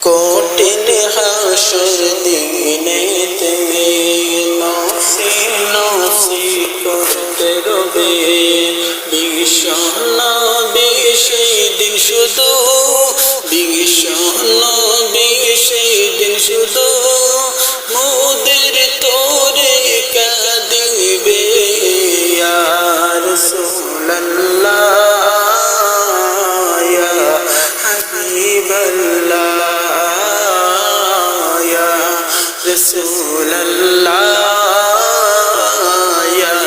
কঠিন হাসর দিনেতে নফসি নফসি করতে রবে। বিষণ্ণ রাসূলুল্লাহ, ইয়া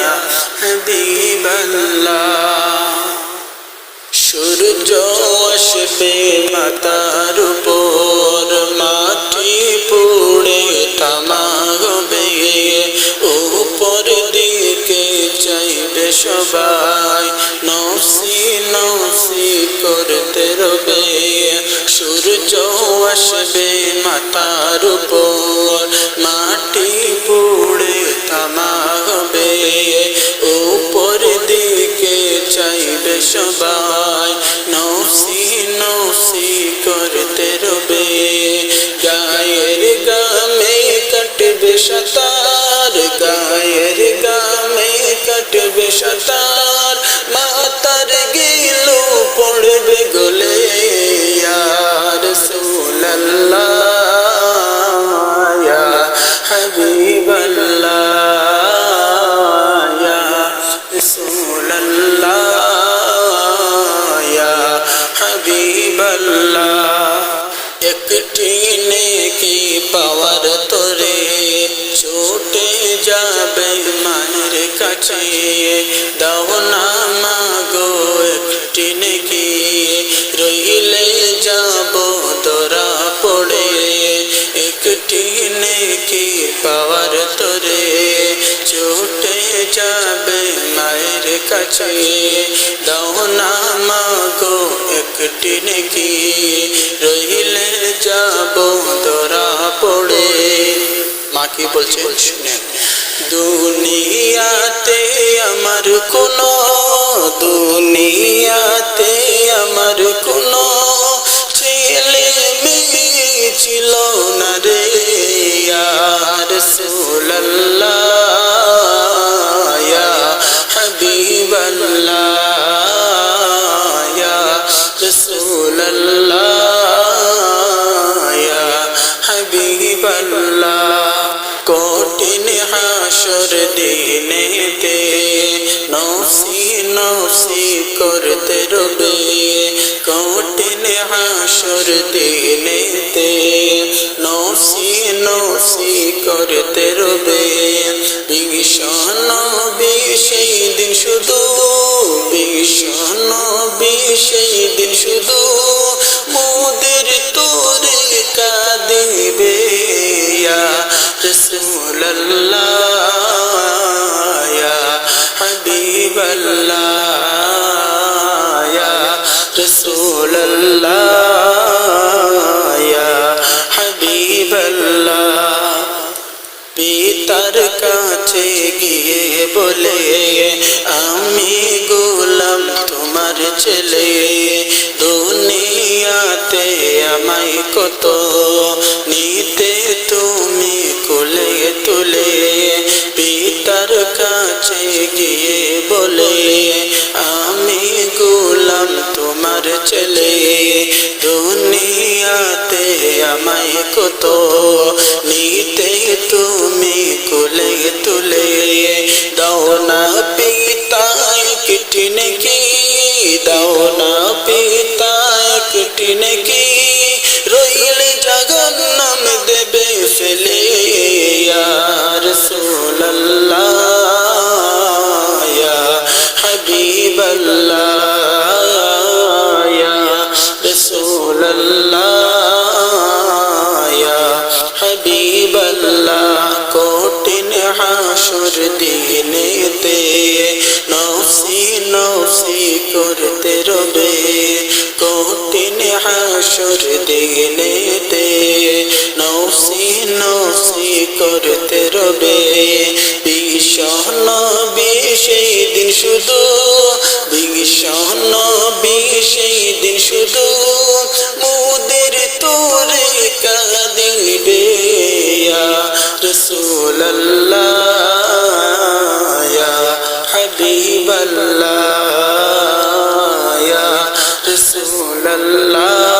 হাবিবাল্লাহ। সূর্য আসবে মাতার উপর মাটি পুড়ে তামা হবে উপর দিকে চাইবে সবাই। আসবে মাতার উপর, মাটি পুড়ে তামা হবে। উপর দিকে চাইবে সবাই নৌসি নৌসি করতে রবে। গায়ের গামে কাটবে সাতার, গায়ের গামে কাটবে সাতার। হাবিবাল্লাহ একটি নেকি পাওয়ার তোরে? ছুটে যাবে মায়ের কাছে। দাও না মাগো একটি নেকি রইলে যাব তোরা পড়ে। একটি নেকি পাওয়ার তোরে? ছুটে যাবে মায়ের কাছে। দাও না একটি নেকি রহিলে যাব ধরা পড়ে। মা কি বলছে? শুনেন। দুনিয়াতে আমার কোনো দুনিয়াতে আমার কোনো হাসর দিনেতে নফসি নফসি করতে রবে, কঠিন হাসর দিনেতে নফসি নফসি করতে রবে। ভীষণ সেই দিন শুধু ভীষণ সেই দিন শুধু মোদের তোরে কাঁদিবে। ইয়া হাবিবাল্লাহ পিতার কাছে গিয়ে বলে, আমি গোলাম তোমার ছেলে। দুনিয়াতে আমায় কত নিতে তুমি কোলে তুলে? পিতার কাছে গিয়ে বলে আমায় কত নিতে তুমি কুলে তুলে দাও না পিতায় কিটিন কি দাও না পিতায় কিটিন কি হাবিবাল্লাহ কঠিন হাসর দিনেতে নফসি নফসি করতে রবে। কঠিন হাসর দিনেতে নফসি নফসি করতে রবে। বিষণ সেই দিন শুধু রসুল্লাহ